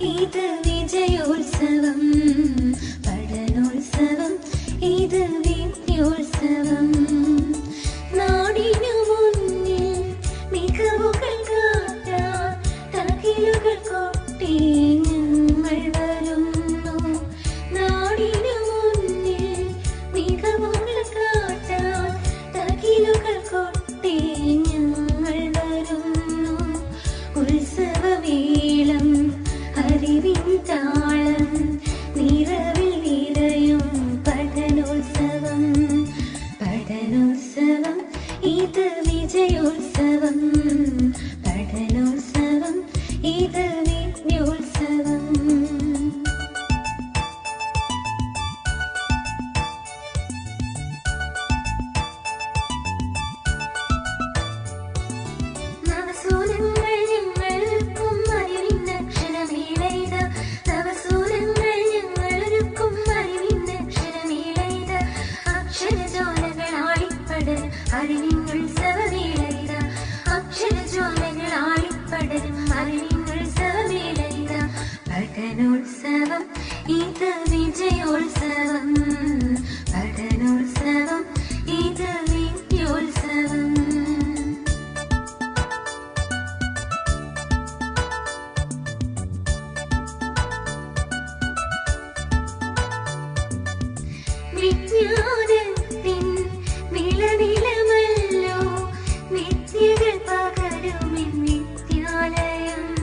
ഇത് വിജയോത്സവം. മദനോത്സവം ഇത് വിജയോത്സവം. അറിവിനുത്സവവേളയിത അക്ഷരജ്വാലകൾ ആളിപ്പടരും അറിവിനുത്സവവേളയിത പഠനോത്സവം ഇത് വിജയോത്സവം പഠനോത്സവം ഇത് വിദ്യോത്സവം വിജ്ഞാനത്തിൻ من مثل عليهم